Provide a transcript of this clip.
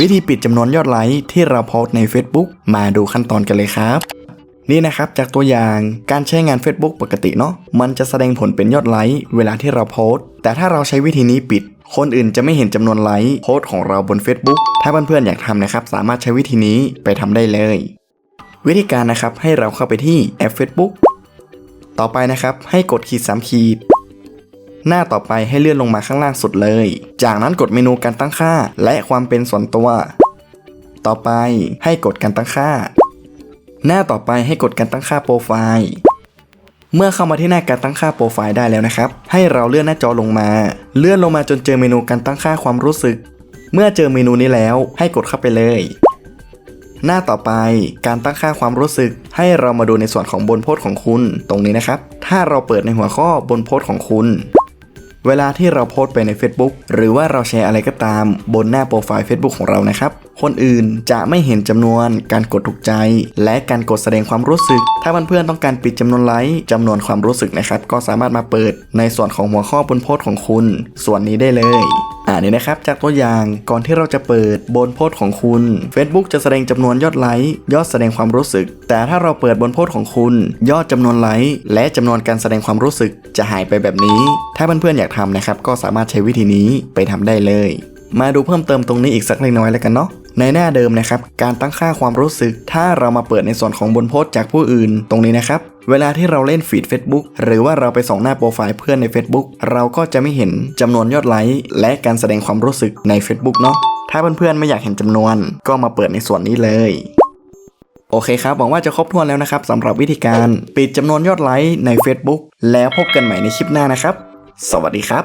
วิธีปิดจำนวนยอดไลค์ที่เราโพสใน Facebook มาดูขั้นตอนกันเลยครับ นี่นะครับจากตัวอย่างการใช้งาน Facebook ปกติเนาะมันจะแสดงผลเป็นยอดไลค์เวลาที่เราโพสแต่ถ้าเราใช้วิธีนี้ปิด คนอื่นจะไม่เห็นจำนวนไลค์โพสของเราบน Facebook ถ้าเพื่อนๆอยากทำนะครับ สามารถใช้วิธีนี้ไปทำได้เลย วิธีการนะครับให้เราเข้าไปที่แอป Facebook ต่อไปนะครับให้กดขีด3ขีด หน้าต่อไปให้เลื่อนลงมาข้างล่างสุดเลย จากนั้นกดเมนูการตั้งค่า และความเป็นส่วนตัว ต่อไปให้กดการตั้งค่า หน้าต่อไปให้กดการตั้งค่าโปรไฟล์เมื่อเข้ามาที่หน้าการตั้งค่าโปรไฟล์ได้แล้วนะครับ ให้เราเลื่อนหน้าจอลงมา เลื่อนลงมาจนเจอเมนูการตั้งค่าความรู้สึก เมื่อเจอเมนูนี้แล้วให้กดเข้าไปเลย หน้าต่อไปการตั้งค่าความรู้สึก ให้เรามาดูในส่วนของบนโพสต์ของคุณตรงนี้นะครับ ถ้าเราเปิดในหัวข้อบนโพสต์ของคุณ เวลาที่เราโพสต์ไปใน Facebook หรือว่าเราแชร์อะไรก็ตาม บนหน้าโปรไฟล์ Facebook ของเรานะครับ คนอื่นจะไม่เห็นจำนวนการกดถูกใจ และการกดแสดงความรู้สึก ถ้าเพื่อนๆต้องการปิดจำนวนไลค์จำนวนความรู้สึกนะครับ ก็สามารถมาเปิดในส่วนของหัวข้อบนโพสต์ของคุณ ส่วนนี้ได้เลย เนี่นะครับจากตัวอย่างก่อนที่เราจะเปิดบนโพสต์ของคุณ Facebook จะแสดงจำนวนยอดไลค์ยอดแสดงความรู้สึก แต่ถ้าเราเปิดบนโพสต์ของคุณ ยอดจำนวนไลค์และจำนวนการแสดงความรู้สึกจะหายไปแบบนี้ ถ้าเพื่อนๆอยากทำนะครับก็สามารถใช้วิธีนี้ไปทำได้เลย มาดูเพิ่มเติมตรงนี้อีกสักเล็กน้อยแล้วกันเนาะ ในหน้าเดิมนะครับ การตั้งค่าความรู้สึก ถ้าเรามาเปิดในส่วนของบนโพสต์จากผู้อื่น ตรงนี้นะครับ เวลาที่เราเล่นฟีด Facebook หรือว่าเราไปส่องหน้าโปรไฟล์เพื่อนใน Facebook เราก็จะไม่เห็นจำนวนยอดไลค์และการแสดงความรู้สึกใน Facebook เนาะ ถ้าเพื่อนๆไม่อยากเห็นจำนวน ก็มาเปิดในส่วนนี้เลยโอเคครับ หวังว่าจะครบถ้วนแล้วนะครับสำหรับวิธีการปิดจำนวนยอดไลค์ใน Facebook แล้วพบกันใหม่ในคลิปหน้านะครับ สวัสดีครับ